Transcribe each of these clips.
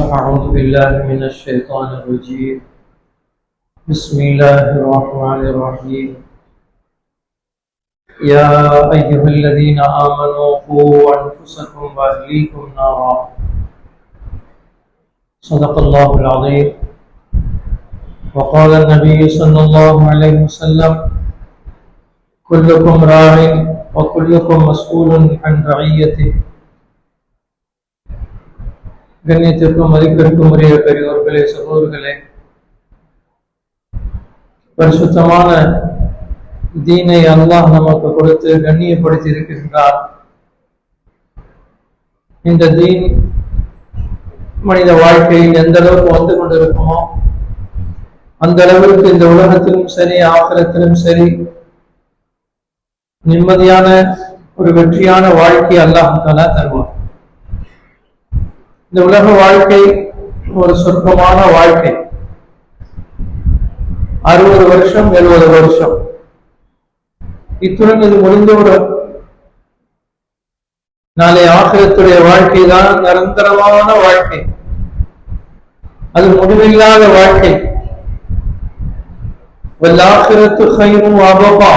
أعوذ بالله من الشيطان الرجيم. بسم الله الرحمن الرحيم. يا أيها الذين آمنوا قوا أنفسكم وأهليكم نارا. صدق الله العظيم. وقال النبي صلى الله عليه وسلم، كلكم راع وكلكم مسؤول عن رعيته. கண்ணியத்திற்கும் மதிப்பிற்கும் உரிய பெரியோர்களே சகோதரர்களே பரிசுத்தமான தீனை அல்லாஹ் நமக்கு கொடுத்து கண்ணியப்படுத்தி இருக்கின்றார். இந்த தீன் மனித வாழ்க்கையில் எந்த அளவுக்கு வந்து கொண்டிருக்குமோ அந்த அளவிற்கு இந்த உலகத்திலும் சரி ஆத்திரத்திலும் சரி நிம்மதியான ஒரு வெற்றியான வாழ்க்கை அல்லாஹால தருவார் இந்த உலக வாழ்க்கை ஒரு சொற்பமான வாழ்க்கை. அறுபது வருஷம் எழுபது வருஷம். இத்துடன் இது முடிந்துவிடும். நாளை ஆசிரியத்துடைய வாழ்க்கை தான் நிரந்தரமான வாழ்க்கை. அது முடிவில்லாத வாழ்க்கை. வல்லாசிரத்து ஹைரும் அபபா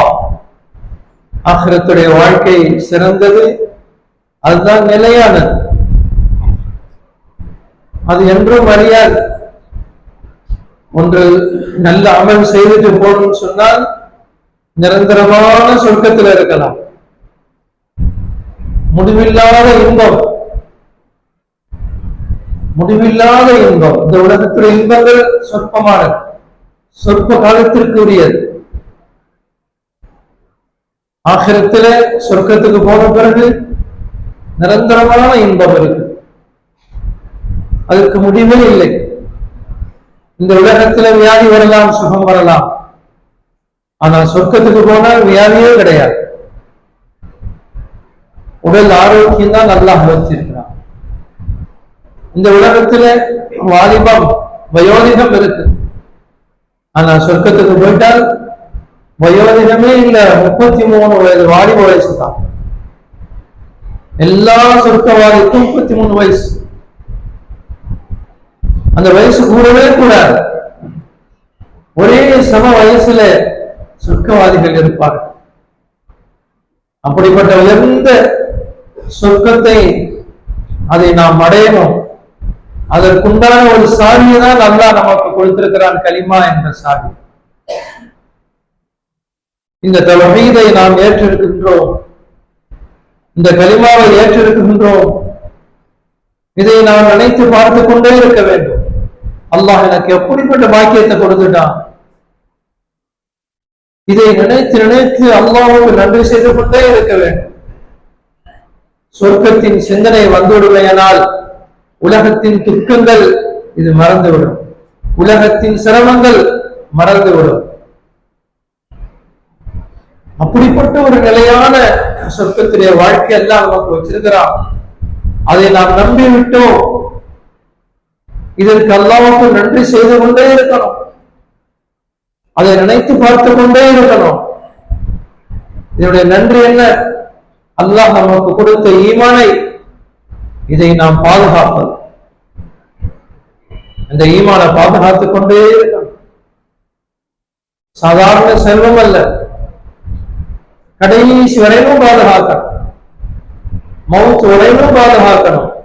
ஆசிரத்துடைய வாழ்க்கை சிறந்தது அதுதான் நிலையானது. அது என்றும் அறியாது. ஒன்று நல்ல அமல் செய்துட்டு போகணும்னு சொன்னால் நிரந்தரமான சொர்க்கத்தில் இருக்கலாம். முடிவில்லாத இன்பம். முடிவில்லாத இன்பம். இந்த உலகத்தில் இன்பங்கள் சொற்பமானது. சொற்ப காலத்திற்குரியது. ஆகிரத்தில சொர்க்கத்துக்கு போன பிறகு நிரந்தரமான இன்பம் இருக்கு. அதற்கு முடிவே இல்லை. இந்த உலகத்துல வியாதி வரலாம் சுகம் வரலாம். ஆனால் சொர்க்கத்துக்கு போனால் வியாதியே கிடையாது. உடல் ஆரோக்கியம் தான் நல்லா வச்சிருக்கிறான். இந்த உலகத்துல வாலிபம் வயோதிகம் இருக்கு. ஆனா சொர்க்கத்துக்கு போயிட்டால் வயோதிகமே இல்ல முப்பத்தி மூணு வயது வாலிப வயசு தான் எல்லா சொர்க்கவாதிக்கும் முப்பத்தி மூணு வயசு. அந்த வயசு கூடவே கூடாது. ஒரே சம வயசுல சொர்க்கவாதிகள் இருப்பார்கள். அப்படிப்பட்ட உயர்ந்த சொர்க்கத்தை அதை நாம் அடையணும். அதற்குண்டான ஒரு சாவியை தான் நல்லா நமக்கு கொடுத்திருக்கிறான் களிமா என்ற சாவி. இந்த தொகைதை நாம் ஏற்றிருக்கின்றோம். இந்த களிமாவை ஏற்றிருக்கின்றோம். இதை நாம் நினைத்து பார்த்து கொண்டே இருக்க வேண்டும். அல்லாஹ் எனக்கு எப்படிப்பட்ட பாக்கியத்தை கொடுத்துட்டான்? இதை நினைத்து நினைத்து அல்லாவுக்கு நன்றி செய்து கொண்டே இருக்க வேண்டும். சொர்க்கத்தின் சிந்தனை வந்துவிடுமையானால் உலகத்தின் துக்கங்கள் இது மறந்துவிடும். உலகத்தின் சிரமங்கள் மறந்துவிடும். அப்படிப்பட்ட ஒரு நிலையான சொர்க்கத்துடைய வாழ்க்கை எல்லாம் நமக்கு வச்சிருக்கிறான். அதை நாம் நம்பி விட்டோம் இதற்கு அல்லாவுக்கு நன்றி செய்து கொண்டே இருக்கணும். அதை நினைத்து பார்த்து கொண்டே இருக்கணும். இதனுடைய நன்றி என்ன? அல்லாஹ் நமக்கு கொடுத்த ஈமானை இதை நாம் பாதுகாப்பது. அந்த ஈமானை பாதுகாத்துக் கொண்டே இருக்கணும். சாதாரண செல்வம் அல்ல. கடைசி வரையிலும் பாதுகாக்கணும். மவுத் வரையிலும் பாதுகாக்கணும்.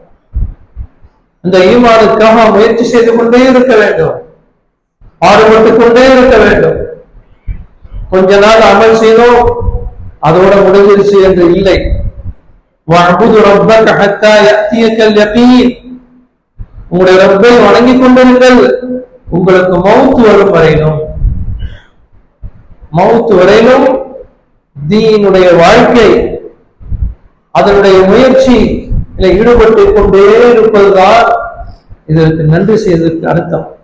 இந்த ஈமானுக்காக முயற்சி செய்து கொண்டே இருக்க வேண்டும். பாடுபட்டு கொண்டே இருக்க வேண்டும். கொஞ்ச நாள் அமல் செய்தோம் அதோட முடிஞ்சிருச்சு என்று இல்லை. உங்களுடைய ரப்பை வணங்கிக் கொண்டிருங்கள். உங்களுக்கு மவுத்து வரும் வரையிலும். மவுத்து வரையிலும் தீனுடைய வாழ்க்கை அதனுடைய முயற்சி இல்லை ஈடுபட்டு கொண்டே இருப்பதுதான் இதற்கு நன்றி செய்ததற்கு அர்த்தம்.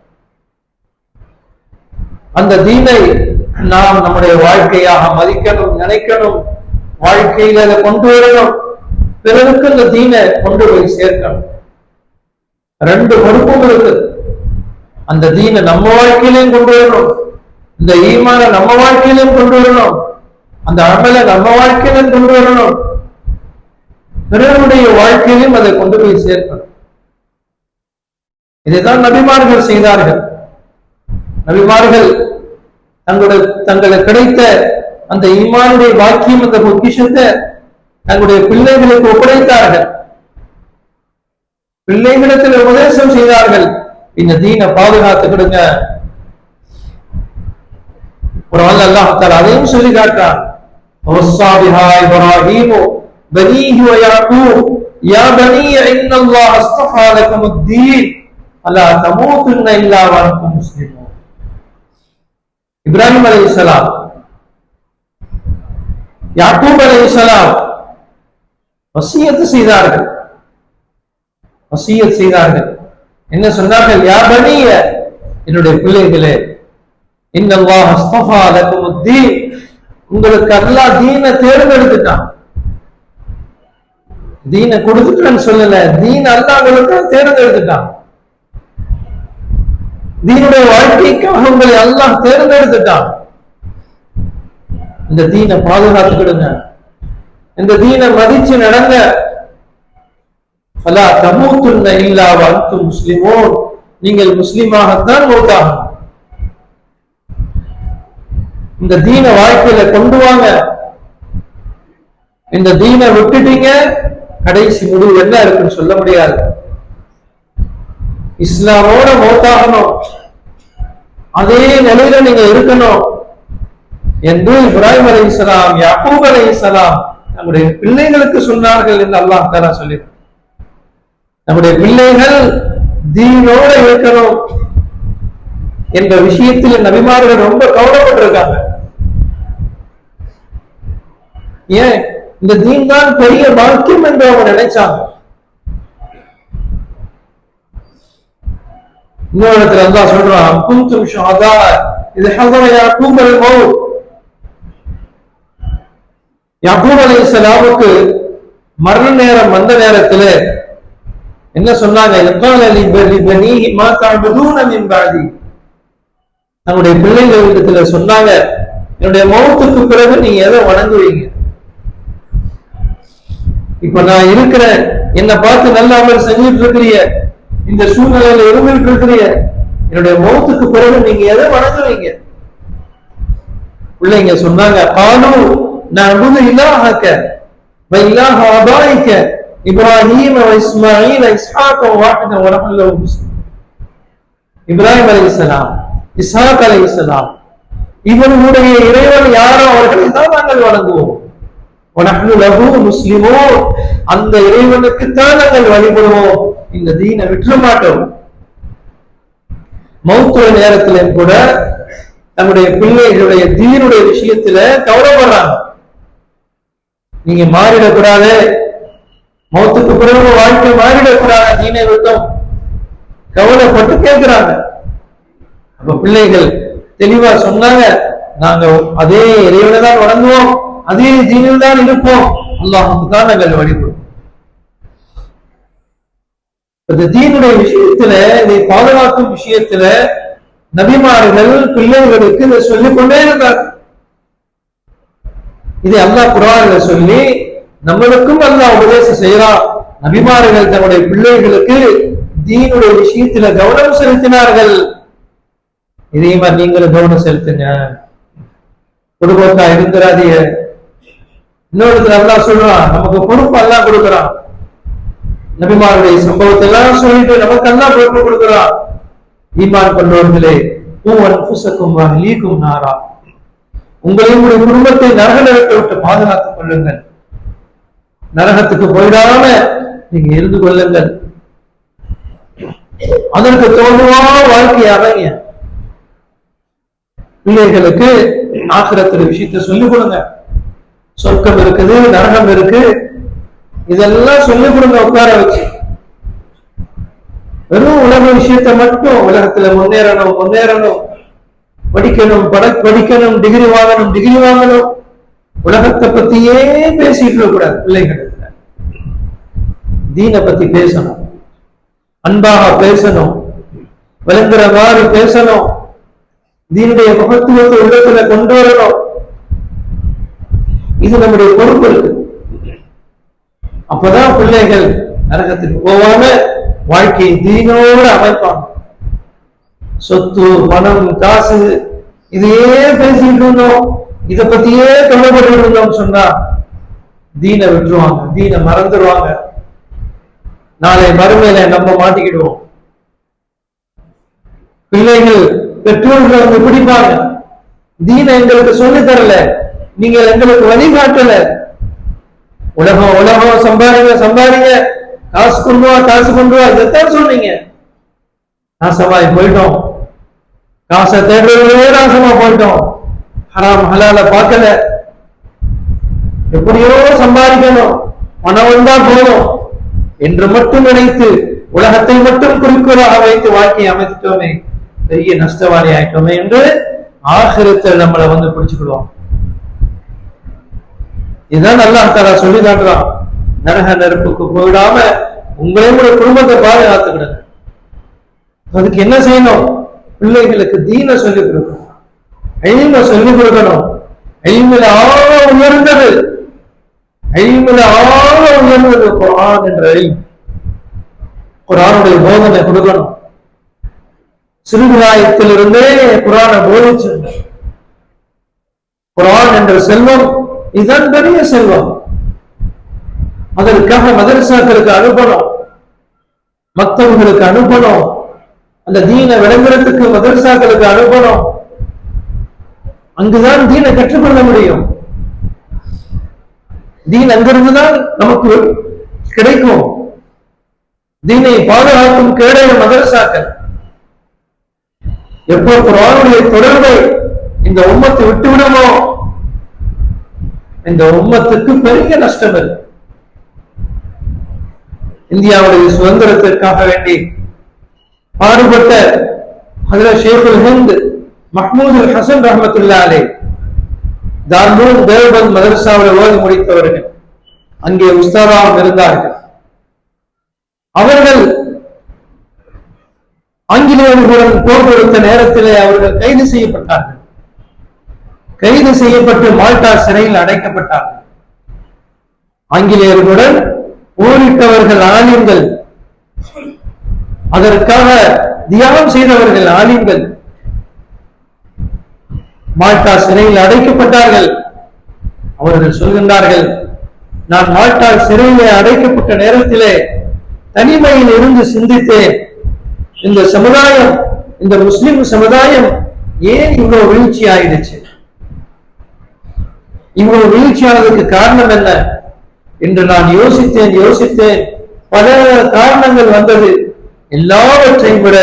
அந்த தீனை நாம் நம்முடைய வாழ்க்கையாக மதிக்கணும் நினைக்கணும் வாழ்க்கையில அதை கொண்டு வரணும். பிறருக்கு அந்த தீனை கொண்டு போய் சேர்க்கணும். ரெண்டு பொறுப்பும் இருக்கு. அந்த தீனை நம்ம வாழ்க்கையிலையும் கொண்டு வரணும். இந்த ஈமான நம்ம வாழ்க்கையிலையும் கொண்டு வரணும். அந்த அமலை நம்ம வாழ்க்கையிலும் கொண்டு வரணும். பிறருடைய வாழ்க்கையிலும் அதை கொண்டு போய் சேர்க்கணும். இதைதான் நபிமார்கள் செய்தார்கள். நபிமார்கள் தங்களுடைய தங்களை கிடைத்த அந்த இமானுடைய வாக்கியம் அந்த பொக்கிஷத்தை தங்களுடைய பிள்ளைகளுக்கு ஒப்படைத்தார்கள். பிள்ளைகளிடத்தில் உபதேசம் செய்தார்கள். இந்த தீனை பாதுகாத்துக்கிடுங்க. ஒரு ஆள் அல்லாஹால் அதையும் சொல்லி காட்டான் இப்ராஹிமோ بنيه ويعقوب يا بني إن الله اصطفى لكم الدين فلا تموتن إلا وأنتم مسلمون இப்ராஹிம் அலைஹிஸ்ஸலாம் யாக்கூப் அலைஹிஸ்ஸலாம் வசியத்து செய்தார்கள் வசியத் செய்தார்கள் என்ன சொன்னார்கள் யா பனிய என்னுடைய பிள்ளைகளே இன்னல்லாஹ் அஸ்தஃபா லக்கும் தீன் உங்களுக்கு அல்லாஹ் தீனை தேர்ந்தெடுத்துட்டான் தீனை கொடுத்துட்டான்னு சொல்லல. தீன் அல்லாங்களுக்கு தேர்ந்தெடுத்துட்டான். தீனுடைய வாழ்க்கைக்காக உங்களை அல்லாஹ் தேர்ந்தெடுத்துட்டான். இந்த தீனை பாதுகாத்துக்கிடுங்க. இந்த தீனை மதிச்சு நடங்க. பலா தமூத்துன்ன இல்லா வாழ்த்து முஸ்லிமோ நீங்கள் முஸ்லிமாகத்தான் மௌத்தாகணும் இந்த தீன வாழ்க்கையில கொண்டு வாங்க. இந்த தீனை விட்டுட்டீங்க. கடைசி முடிவு என்ன இருக்குன்னு சொல்ல முடியாது. இஸ்லாமோட மௌத்தாகணும். அதே நிலையில நீங்க இருக்கணும். என்று இப்ராஹிம் அலை இஸ்லாம் யாக்கூப் அலை இஸ்லாம் நம்முடைய பிள்ளைகளுக்கு சொன்னார்கள் என்று அல்லாஹ் தாரா சொல்லி நம்முடைய பிள்ளைகள் தீனோட இருக்கணும் என்ற விஷயத்தில் நபிமார்கள் ரொம்ப கவலைப்பட்டிருக்காங்க. ஏன்? இந்த தீன் தான் பெரிய பாக்கியம் என்று அவங்க நினைச்சாங்க இன்னொரு இடத்துல அல்லாஹ் சொல்றான் குந்தும் ஷாதா இது ஹதர யாக்கூப் அல் யாக்கூப் அலி இஸ்லாமுக்கு மரண நேரம் வந்த நேரத்துல என்ன சொன்னாங்க? தன்னுடைய பிள்ளைகள் இடத்துல சொன்னாங்க என்னுடைய மௌத்துக்கு பிறகு நீங்க எதை வணங்குவீங்க? இப்ப நான் இருக்கிறேன் என்னை பார்த்து நல்ல அமல் செஞ்சுட்டு இருக்கிறீங்க. இந்த சூழ்நிலையில இருந்துட்டு இருக்கிறிய என்னுடைய மௌத்துக்கு பிறகு நீங்க எதை வணங்குவீங்க பிள்ளைங்க சொன்னாங்க பாலு நான் அபுது இல்லாஹாக்க வ இலாஹ அபாயிக்க இப்ராஹீம் இஸ்மாயில் இஸ்ஹாக் வாஹித வ இப்ராஹிம் அலி இஸ்லாம் இஸ்ஹாக் அலி இஸ்லாம் இவர்களுடைய இறைவன் யாரோ அவர்களை தான் நாங்கள் வணங்குவோம். வனஹ்னு லகு முஸ்லிமோ அந்த இறைவனுக்குத்தான் நாங்கள் வழிபடுவோம். இந்த தீனை விட்டுற மாட்டோம். மௌத்துவ நேரத்திலும் கூட நம்முடைய பிள்ளைகளுடைய தீனுடைய விஷயத்துல கவலைப்படுறாங்க. நீங்க மாறிடக்கூடாது. மௌத்துக்கு பிறகு வாழ்க்கை மாறிடக்கூடாது. தீனை விட்டோம். கவலைப்பட்டு கேட்கிறாங்க. அப்ப பிள்ளைகள் தெளிவா சொன்னாங்க. நாங்க அதே இறைவனை தான் வணங்குவோம். அதே தீனில் தான் இருப்போம் அல்லாஹ் தான் நாங்கள் வழிபடும். இந்த தீனுடைய விஷயத்துல இதை பாதுகாக்கும் விஷயத்துல நபிமார்கள் பிள்ளைகளுக்கு இதை சொல்லிக் கொண்டே இருந்தார் இதை அல்லாஹ் குரான்ல சொல்லி நம்மளுக்கும் அல்லாஹ் உபதேசம் செய்யறான் நபிமார்கள் தன்னுடைய பிள்ளைகளுக்கு தீனுடைய விஷயத்துல கவனம் செலுத்தினார்கள். இதே மாதிரி நீங்களும் கவனம் செலுத்துங்க. குடும்பத்தா இருந்துராதீங்க இன்னொருத்தர் அல்லாஹ் சொல்றான் நமக்கு பொறுப்பு அல்லாஹ் கொடுக்கிறான். நபிமாருடைய சம்பவத்தை எல்லாம் சொல்லிட்டு நமக்கு எல்லாம் பொறுப்பு கொடுக்கிறான். ஈமான் கொண்டவர்களே பூவன் புசக்கும் லீக்கும் நாரா. உங்களையும் உங்களுடைய குடும்பத்தை நரக நரகத்தை விட்டு பாதுகாத்துக் கொள்ளுங்கள். நரகத்துக்கு போயிடாம நீங்க இருந்து கொள்ளுங்கள். அதற்கு தோணுவா வாழ்க்கை அமைங்க. பிள்ளைகளுக்கு ஆக்கிரத்துல விஷயத்த சொல்லிக் கொடுங்க. சொர்க்கம் இருக்குது நரகம் இருக்கு. இதெல்லாம் சொல்லி கொடுங்க உட்கார வச்சு. வெறும் உலக விஷயத்தை மட்டும் உலகத்துல முன்னேறணும் முன்னேறணும். படிக்கணும் பட படிக்கணும் டிகிரி வாங்கணும் டிகிரி வாங்கணும். உலகத்தை பத்தியே பேசிட்டு இருக்க கூடாது பிள்ளைகள் தீனை பத்தி பேசணும். அன்பாக பேசணும். விளங்குற மாதிரி பேசணும். தீனுடைய மகத்துவத்தை உள்ளத்துல கொண்டு வரணும். இது நம்முடைய பொறுப்பு இருக்கு. அப்பதான் பிள்ளைகள் நரகத்துக்கு போவாம வாழ்க்கையை தீனோடு அமைப்பாங்க. சொத்து பணம் காசு இதையே பேசிட்டு இருந்தோம். இத பத்தியே கவலைப்பட்டு இருந்தோம் சொன்னா தீனை விட்டுருவாங்க தீனை மறந்துடுவாங்க நாளை மறுமையில நம்ம மாட்டிக்கிடுவோம். பிள்ளைகள் பெற்றோர்கள் வந்து பிடிப்பாங்க. தீனை எங்களுக்கு சொல்லி தரல. நீங்கள் எங்களுக்கு வழிகாட்டல உலகம் உலகம் சம்பாதிங்க சம்பாதிங்க. காசு கொண்டு வா காசு கொண்டு வா இதைத்தான் சொன்னீங்க. நாசமாய் போயிட்டோம். காசை தேடுறதுலயே நாசமா போயிட்டோம். ஹராம் ஹலால பார்க்கல. எப்படியோ சம்பாதிக்கணும். பணம் வந்தா போதும். என்று மட்டும் நினைத்து உலகத்தை மட்டும் குறிக்கோளாக வைத்து வாழ்க்கையை அமைத்துட்டோமே. பெரிய நஷ்டவாளி ஆயிட்டோமே என்று ஆகிரத்தில் நம்மளை வந்து பிடிச்சுக்கிடுவோம் இதுதான் நல்லா தரா சொல்லி காட்டுறான் நரக நெருப்புக்கு போயிடாம உங்களையும் கூட குடும்பத்தை பாதுகாத்துக்கிடுங்க அதுக்கு என்ன செய்யணும்? பிள்ளைகளுக்கு தீன சொல்லிக் கொடுக்கணும். ஐம சொல்லிக் கொடுக்கணும். ஐமில ஆழ உயர்ந்தது. ஐமில ஆழ உயர்ந்தது குரான் என்ற ஐம் குரானுடைய போதனை கொடுக்கணும். சிறுபிராயத்திலிருந்தே குரானை போதிச்சு குரான் என்ற செல்வம் இதுதான் பெரிய செல்வம். அதற்காக மதரசாக்களுக்கு அனுப்பணும். மத்தவங்களுக்கு அனுப்பணும். அந்த தீன விளங்குறதுக்கு மதரசாக்களுக்கு அனுப்பணும். அங்குதான் தீனை கற்றுக்கொள்ள முடியும். தீன் அங்கிருந்துதான் நமக்கு கிடைக்கும். தீனை பாதுகாக்கும் கேடைய மதரசாக்கள். எப்போ குரானுடைய தொடர்பை இந்த உம்மத்தை விட்டுவிடுமோ? இந்த உம்மத்துக்கு பெரிய நஷ்டம் இருக்கு இந்தியாவுடைய சுதந்திரத்திற்காக வேண்டி பாடுபட்ட அதுல ஷேகுல் ஹிந்த் மஹமூது ஹசன் ரஹமத்துல்லாலே அலே தார்மூன் தேவபந்த் மதரசாவில் ஓதி முடித்தவர்கள். அங்கே உஸ்தாதாவும் இருந்தார்கள். அவர்கள் ஆங்கிலேயர்களுடன் போர் கொடுத்த நேரத்திலே அவர்கள் கைது செய்யப்பட்டார்கள். கைது செய்யப்பட்டு மால்டா சிறையில் அடைக்கப்பட்டார்கள் ஆங்கிலேயர்களுடன் போரிட்டவர்கள் ஆலிம்கள். அதற்காக தியாகம் செய்தவர்கள் ஆலிம்கள். மால்டா சிறையில் அடைக்கப்பட்டார்கள். அவர்கள் சொல்கின்றார்கள் நான் மால்டா சிறையிலே அடைக்கப்பட்ட நேரத்திலே தனிமையில் இருந்து சிந்தித்தேன். இந்த சமுதாயம் இந்த முஸ்லிம் சமுதாயம் ஏன் இவ்வளவு வீழ்ச்சி ஆயிடுச்சு இவ்வளவு வீழ்ச்சியானதுக்கு காரணம் என்ன? என்று நான் யோசித்தேன் யோசித்தேன். பல காரணங்கள் வந்தது. எல்லாவற்றையும் விட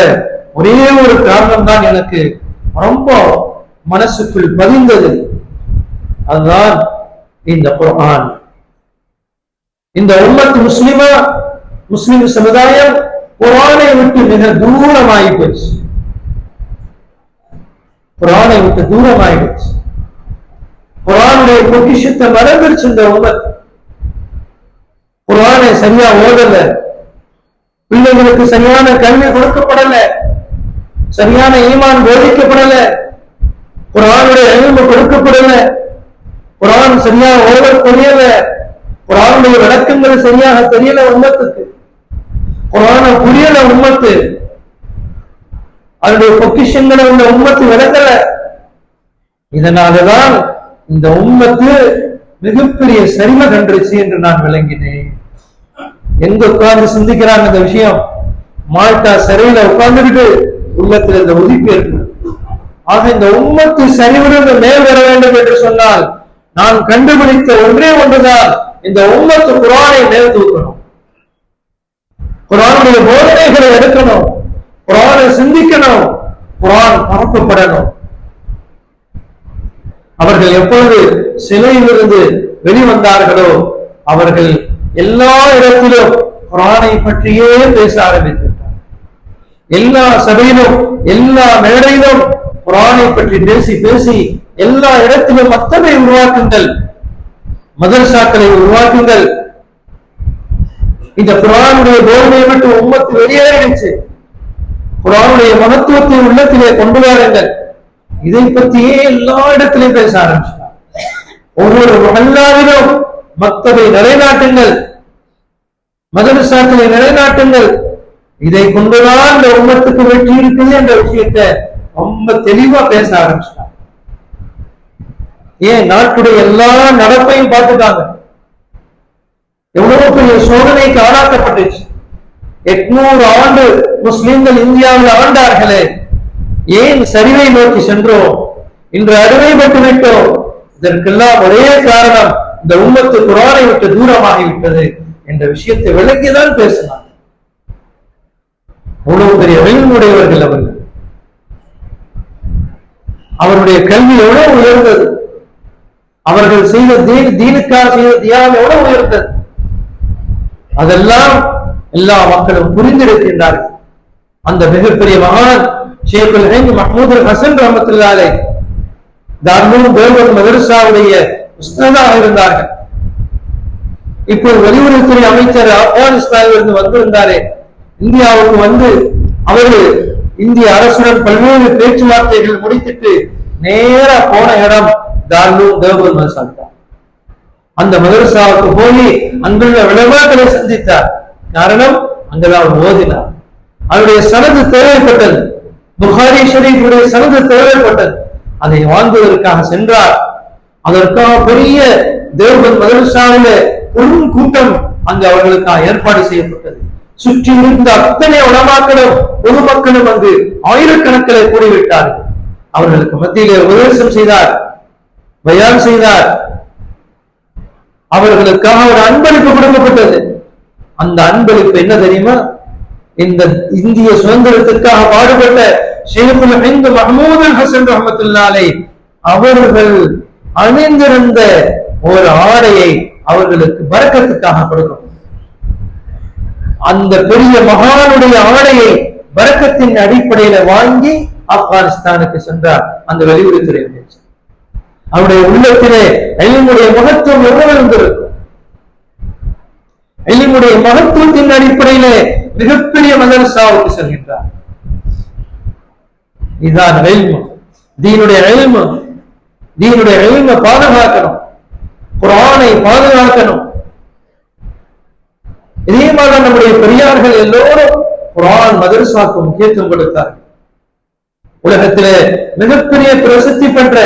ஒரே ஒரு காரணம் தான் எனக்கு ரொம்ப மனசுக்குள் பதிந்தது. அதுதான் இந்த குர்ஆன். இந்த உம்மத்து முஸ்லிமா முஸ்லிம் சமுதாயம் குரானை விட்டு மிக தூரமாகி போச்சு குரானை விட்டு தூரமாயிடுச்சு குரானுடைய பொக்கிஷத்தை மறந்துருச்சு இந்த உமத் குரானை சரியா ஓதல. பிள்ளைகளுக்கு சரியான கல்வி கொடுக்கப்படல. சரியான ஈமான் போதிக்கப்படல. குரானுடைய அழிவு கொடுக்கப்படல. குரான் சரியா ஓத தெரியல குரானுடைய விளக்கங்கள் சரியாக தெரியல உண்மத்துக்கு குரான புரியல உம்மத்து. அதனுடைய பொக்கிஷங்களை உள்ள உண்மத்து விளக்கல. இதனாலதான் இந்த உம்மத்து மிகப்பெரிய சரிவை கண்டுச்சு என்று நான் விளங்கினேன். எங்க உட்கார்ந்து சிந்திக்கிறாங்க இந்த விஷயம்? மால்டா சிறையில உட்கார்ந்துக்கிட்டு உள்ளத்துல இந்த உதிப்பு இருக்கு ஆக இந்த உம்மத்து சரிவிலிருந்து மேல் வர வேண்டும் என்று சொன்னால் நான் கண்டுபிடித்த ஒன்றே ஒன்றுதான். இந்த உம்மத்து குரானை மேல் தூக்கணும். குரானுடைய போதனைகளை எடுக்கணும். குரானை சிந்திக்கணும். குரான் பரப்பப்படணும். அவர்கள் எப்பொழுது சிலையிலிருந்து வெளிவந்தார்களோ அவர்கள் எல்லா இடத்திலும் குரானை பற்றியே பேச ஆரம்பித்துவிட்டார் எல்லா சபையிலும் எல்லா மேடையிலும் குரானை பற்றி பேசி பேசி எல்லா இடத்திலும் மக்தபை உருவாக்குங்கள் மதரசாக்களை உருவாக்குங்கள். இந்த குரானுடைய போதனை விட்டு உம்மத்து வெளியேறிடுச்சு. குரானுடைய மகத்துவத்தை உள்ளத்திலே கொண்டு வாருங்கள். இதை பற்றியே எல்லா இடத்திலையும் பேச ஆரம்பிச்சார் ஒவ்வொரு மகல்லாவிலும் மக்தபை நிலைநாட்டுங்கள். மதரசாக்களை நிலைநாட்டுங்கள். இதை கொண்டுதான் இந்த உம்மத்துக்கு வெற்றி இருக்குது என்ற விஷயத்தை ரொம்ப தெளிவா பேச ஆரம்பிச்சிட்டாங்க. ஏன்? நாட்டுடைய எல்லா நடப்பையும் பார்த்துட்டாங்க. எவ்வளவு பெரிய சோதனைக்கு ஆளாக்கப்பட்டுச்சு. எட்நூறு ஆண்டு முஸ்லிம்கள் இந்தியாவில் ஆண்டார்களே. ஏன் சரிவை நோக்கி சென்றோம்? இன்று அடிமைப்பட்டு விட்டோம். இதற்கெல்லாம் ஒரே காரணம் இந்த உம்மத்து குரானை விட்டு தூரமாகிவிட்டது என்ற விஷயத்தை விளக்கிதான் பேசினார் அவ்வளவு பெரிய வெல்முடையவர்கள் அவர்கள். அவருடைய கல்வி எவ்வளவு உயர்ந்தது. அவர்கள் செய்த தீன் தீனுக்காக செய்த தியாகம் எவ்வளவு உயர்ந்தது. அதெல்லாம் எல்லா மக்களும் புரிந்திருக்கின்றார்கள். அந்த மிகப்பெரிய மகான் ஷேகுல் ஹிந்த் மஹமூது ஹசன் ரஹமத்துல்லாலை தார்மூர் தேவர் மதரசாவுடைய உஸ்தாதாக இருந்தார்கள். இப்போ வெளியுறவுத்துறை அமைச்சர் ஆப்கானிஸ்தானில் இருந்து வந்திருந்தாரே இந்தியாவுக்கு வந்து அவரு இந்திய அரசுடன் பல்வேறு பேச்சுவார்த்தைகள் முடித்துட்டு நேரா போன இடம் தார்லூர் தேவர் மதரசா தான். அந்த மதரசாவுக்கு போய் அங்குள்ள விளவாக்களை சந்தித்தார். காரணம் அங்கதான் அவர் ஓதினார் அவருடைய சனது தேவைப்பட்டது. புகாரி ஷரீஃபுடைய சனது தேவைப்பட்டது. அதை வாங்குவதற்காக சென்றார். அதற்காக பெரிய தேவன் மதரசாவில பெரும் கூட்டம் அங்கு அவர்களுக்காக ஏற்பாடு செய்யப்பட்டது. சுற்றி இருந்த அத்தனை உடமாக்களும் பொதுமக்களும் அங்கு ஆயிரக்கணக்கில் கூடிவிட்டார்கள். அவர்களுக்கு மத்தியிலே உபதேசம் செய்தார் பயான் செய்தார். அவர்களுக்காக ஒரு அன்பளிப்பு கொடுக்கப்பட்டது. அந்த அன்பளிப்பு என்ன தெரியுமா? இந்த இந்திய சுதந்திரத்திற்காக பாடுபட்ட ஷேகுல் ஹிந்த் மஹமூது ஹசன் ரஹமத்துல்லாலை அவர்கள் அணிந்திருந்த ஒரு ஆடையை அவர்களுக்கு பறக்கத்துக்காக கொடுக்கும். அந்த பெரிய மகானுடைய ஆடையை பறக்கத்தின் அடிப்படையில வாங்கி ஆப்கானிஸ்தானுக்கு சென்றார். அந்த வெளியுறவுத்துறை அமைச்சர். அவருடைய உள்ளத்திலே எல்லிமுடைய மகத்துவம் எவ்வளவு இருந்திருக்கும்? எல்லிமுடைய மகத்துவத்தின் அடிப்படையிலே மிகப்பெரிய மதரசாவுக்கு செல்கின்றார். இதுதான் எல்மு தீனுடைய எல்மு தீனுடைய எல்ம பாதுகாக்கணும். குரானை பாதுகாக்கணும். இதே மாதிரி நம்முடைய பெரியார்கள் எல்லோரும் குரான் மதரசாக்கு முக்கியத்துவம் கொடுத்தார்கள். உலகத்திலே மிகப்பெரிய பிரசித்தி பெற்ற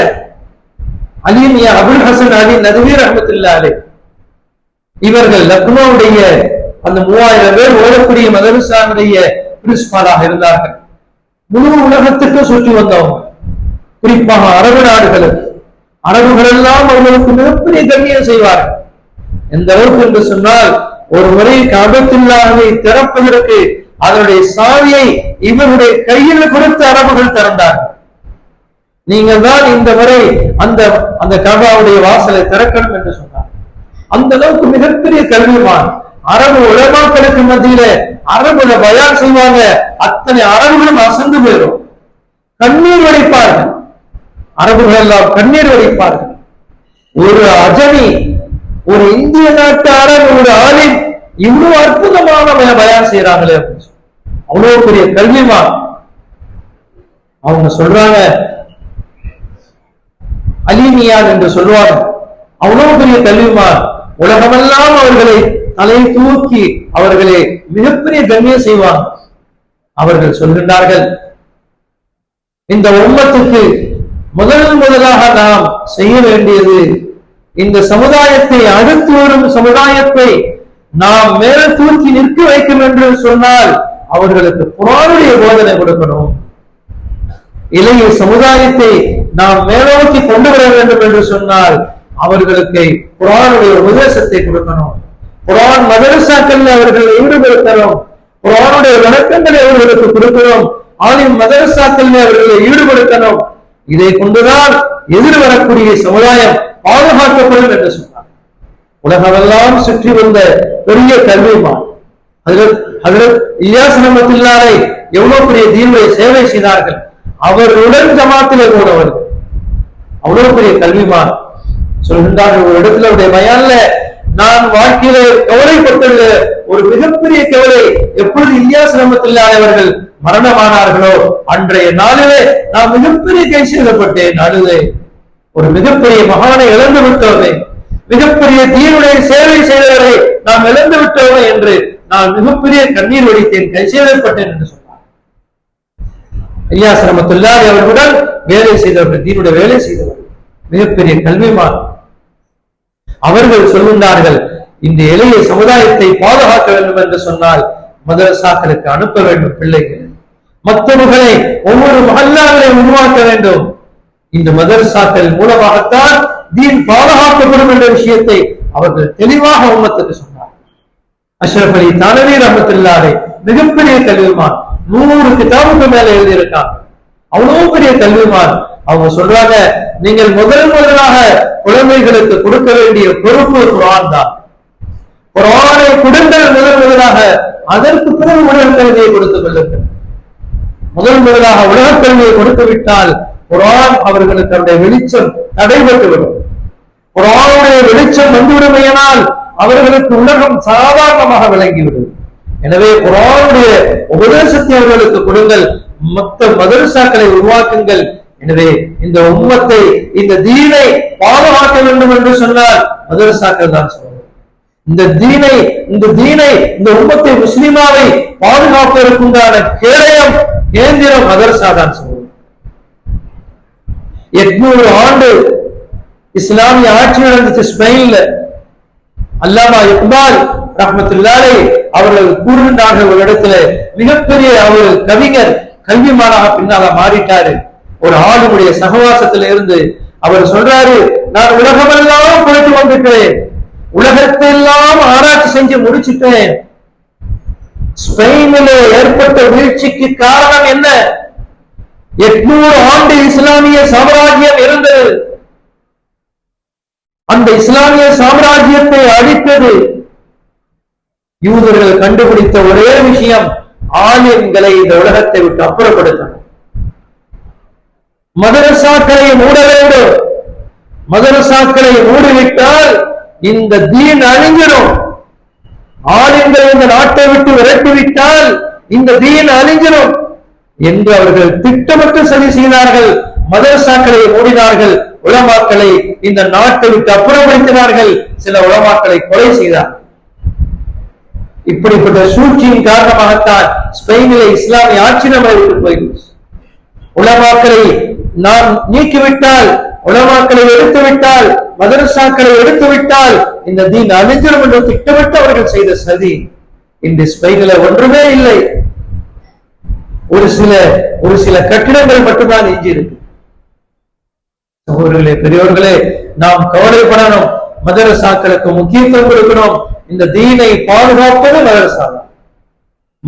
அலிமியா அபுல் ஹசன் அலி நதுவீர் அஹமத்துல்லா இவர்கள் லக்னோவுடைய அந்த மூவாயிரம் பேர் ஓடக்கூடிய மதரசாவுடைய பிரின்சிபாலாக இருந்தார்கள். முழு உலகத்துக்கும் சுற்றி வந்தவங்க. குறிப்பாக அரபு நாடுகளுக்கு அரபுகள் எல்லாம் அவர்களுக்கு மிகப்பெரிய கண்ணியம் செய்வார்கள். எந்த அளவுக்கு என்று சொன்னால் ஒரு முறை கபத்தில்லாமை திறப்பதற்கு அதனுடைய சாவியை இவருடைய கையில் கொடுத்து அரபுகள் திறந்தார்கள் நீங்கள் தான் இந்த முறை அந்த அந்த கபாவுடைய வாசலை திறக்கணும் என்று சொன்னார். அந்த அளவுக்கு மிகப்பெரிய கல்விமான் அரபு உலமாக்களுக்கு மத்தியில அரபுல பயான் செய்வாங்க. அத்தனை அரபுகளும் அசந்து போயிடும். கண்ணீர் வடிப்பார்கள். அரபுகள் எல்லாம் கண்ணீர் வடிப்பார்கள். ஒரு அஜமி ஒரு இந்திய நாட்டு அரபு ஒரு ஆலிம் இவ்வளவு அற்புதமான பய- பயான் செய்யறாங்களே அப்படின்னு அவ்வளவு பெரிய கல்விமான். அவங்க சொல்றாங்க அலிமியான் என்று சொல்லுவாங்க. அவ்வளவு பெரிய கல்விமான். உலகமெல்லாம் அவர்களை தலை தூக்கி அவர்களை மிகப்பெரிய கண்ணியம் செய்வார். அவர்கள் சொல்கின்றார்கள் இந்த உம்மத்துக்கு முதல் முதலாக நாம் செய்ய வேண்டியது இந்த சமுதாயத்தை அடுத்து வரும் சமுதாயத்தை நாம் மேல தூக்கி நிற்க வைக்கும் என்று சொன்னால் அவர்களுக்கு புறானுடைய போதனை கொடுக்கணும். இளைய சமுதாயத்தை நாம் மேலோக்கி கொண்டு வர வேண்டும் என்று சொன்னால் அவர்களுக்கு குரானுடைய உபதேசத்தை கொடுக்கணும். குரான் மதரசாக்கள் அவர்களை ஈடுபடுத்தணும் குரானுடைய விளக்கங்களை அவர்களுக்கு கொடுக்கணும் ஆலிம் மதரசாக்கள் அவர்களை ஈடுபடுத்தணும் இதை கொண்டுதான் எதிர் வரக்கூடிய சமுதாயம் பாதுகாக்கப்படும் என்று சொன்னார். உலகமெல்லாம் சுற்றி வந்த பெரிய கல்விமான். ஹஜரத் எவ்வளவு பெரிய தீர்வை சேவை செய்தார்கள். அவர்களுடன் ஜமாத்திலே அவர்கள் அவ்வளவு பெரிய கல்விமான். சொல்கின்றார்கள் ஒரு இடத்துல அவருடைய பயான்ல நான் வாழ்க்கையில கவலைப்பட்டுள்ள ஒரு மிகப்பெரிய கவலை எப்பொழுது இந்தியா ரஹ்மத்துல்லாஹி அவர்கள் மரணமானார்களோ அன்றைய நாளிலே நான் மிகப்பெரிய கை செய்யப்பட்டேன் அழுதே ஒரு மிகப்பெரிய மகானை இழந்து விட்டோமே மிகப்பெரிய தீனுடைய சேவை செய்தவரை நாம் இழந்து விட்டோமே என்று நான் மிகப்பெரிய கண்ணீர் வடித்தேன் கைசேதப்பட்டேன் என்று சொன்னார். ஐயா ரமத்துல்லாஹி அவர்களுடன் வேலை செய்தவர்கள் தீனுடைய வேலை செய்தவர்கள் மிகப்பெரிய கல்விமான் அவர்கள் சொல்லுகிறார்கள் இந்த எளிய சமுதாயத்தை பாதுகாக்க வேண்டும் என்று சொன்னால் மதரசாக்களுக்கு அனுப்ப வேண்டும் பிள்ளைகள். மற்றவர்களை ஒவ்வொரு மகல்லாக்களை உருவாக்க வேண்டும். இந்த மதரசாக்கள் மூலமாகத்தான் தீன் பாதுகாக்கப்படும் என்ற விஷயத்தை அவர்கள் தெளிவாக உமத்துக்கு சொன்னார் அஷ்ரப் அலி தானவி ரஹமத்துல்லாரை மிகப்பெரிய கல்விமான் நூறு கிதாபுக்கு மேல எழுதியிருக்கான். அவ்வளவு பெரிய கல்விமான் அவங்க சொல்றாங்க நீங்கள் முதல் முதலாக குழந்தைகளுக்கு கொடுக்க வேண்டிய பொறுப்பு குரான் தான். குரானை கொடுங்கள் முதல் முதலாக அதற்கு பிறகு உலகக் கல்வியை கொடுத்துக் கொள்ளுங்கள். முதல் முதலாக உலகக் கல்வியை கொடுத்து விட்டால் குரான் அவர்களுக்கு அவருடைய வெளிச்சம் தடைபட்டுவிடும் குரானுடைய வெளிச்சம் வந்துவிடுமையினால் அவர்களுக்கு உலகம் சாதாரணமாக விளங்கிவிடும். எனவே குரானுடைய உபதேசத்தை அவர்களுக்கு கொடுங்கள் மொத்த மதரசாக்களை உருவாக்குங்கள் எனவே இந்த உம்மத்தை இந்த தீனை பாதுகாக்க வேண்டும் என்று சொன்னால் மதரசாக்கள் தான் சொல்லுங்கள் இந்த தீனை இந்த தீனை இந்த உம்மத்தை முஸ்லிமாவை பாதுகாப்பதற்குண்டான கேடயம் கேந்திரம் மதரசா தான் சொல்லுவோம் எட்நூறு ஆண்டு இஸ்லாமிய ஆட்சி நடந்துச்சு ஸ்பெயின்ல. அல்லாமா இக்பால் ரஹமத்துல்லாலே அவர்கள் கூறுகின்றார்கள் ஒரு இடத்துல மிகப்பெரிய அவர் கவிஞர் கல்விமானாக பின்னால மாறிட்டாரு. ஒரு ஆளுடைய சகவாசத்துல இருந்து அவர் சொல்றாரு நான் உலகமெல்லாம் போயிட்டு வந்துட்டேன் உலகத்தை எல்லாம் ஆராய்ச்சி செஞ்சு முடிச்சிட்டேன். ஸ்பெயினில ஏற்பட்ட வீழ்ச்சிக்கு காரணம் என்ன? எட்நூறு ஆண்டு இஸ்லாமிய சாம்ராஜ்யம் இருந்தது. அந்த இஸ்லாமிய சாம்ராஜ்யத்தை அழித்தது. யூதர்கள் கண்டுபிடித்த ஒரே விஷயம் ஆலயங்களை இந்த உலகத்தை விட்டு அப்புறப்படுத்தணும். மதரசாக்களை மூட வேண்டும். மதரசாக்களை மூடிவிட்டால் இந்த தீன் அழிஞ்சிடும். ஆலயங்களை இந்த நாட்டை விட்டு விரட்டிவிட்டால் இந்த தீன் அழிஞ்சிடும் என்று அவர்கள் திட்டமிட்டு சதி செய்தார்கள். மதரசாக்களை மூடினார்கள். உலமாக்களை இந்த நாட்டை விட்டு அப்புறப்படுத்தினார்கள். சில உலமாக்களை கொலை செய்தார். இப்படிப்பட்ட சூழ்ச்சியின் காரணமாகத்தான் ஸ்பெயினிலே இஸ்லாமிய ஆட்சி நம்மை விட்டு போயிடுச்சு. உலமாக்களை நாம் நீக்கிவிட்டால் உலமாக்களை எடுத்து விட்டால் மதரசாக்களை எடுத்து விட்டால் இந்த தீன் அழிஞ்சிடும் என்று திட்டமிட்டு அவர்கள் செய்த சதி. இந்த ஸ்பைகளை ஒன்றுமே இல்லை. ஒரு சில ஒரு சில கட்டிடங்கள் மட்டும்தான் எஞ்சி இருக்கு சகோதரர்களே பெரியவர்களே நாம் கவலைப்படணும். மதரசாக்களுக்கு முக்கியத்துவம் கொடுக்கணும். இந்த தீனை பாதுகாப்பது மதரசா. தான்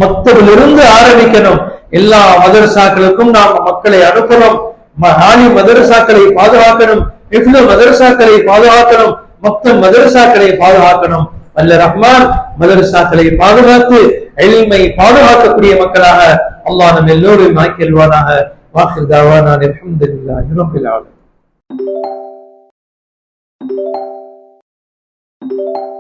மக்தபிலிருந்து ஆரம்பிக்கணும். எல்லா மதரசாக்களுக்கும் நாம் மக்களை அனுப்பணும். மகானி மதரசாக்களை பாதுகாக்கணும் இஃப்லு மதரசாக்களை பாதுகாக்கணும் மொத்த மதரசாக்களை பாதுகாக்கணும் அல்ல ரஹ்மான் மதரசாக்களை பாதுகாத்து எளிமை பாதுகாக்கக்கூடிய மக்களாக அல்லாஹ் நம் எல்லோரையும் ஆக்கியல்வானாக வாக்கு தாவான அல்ஹம்துலில்லாஹி ரப்பில் ஆலமீன் Thank you.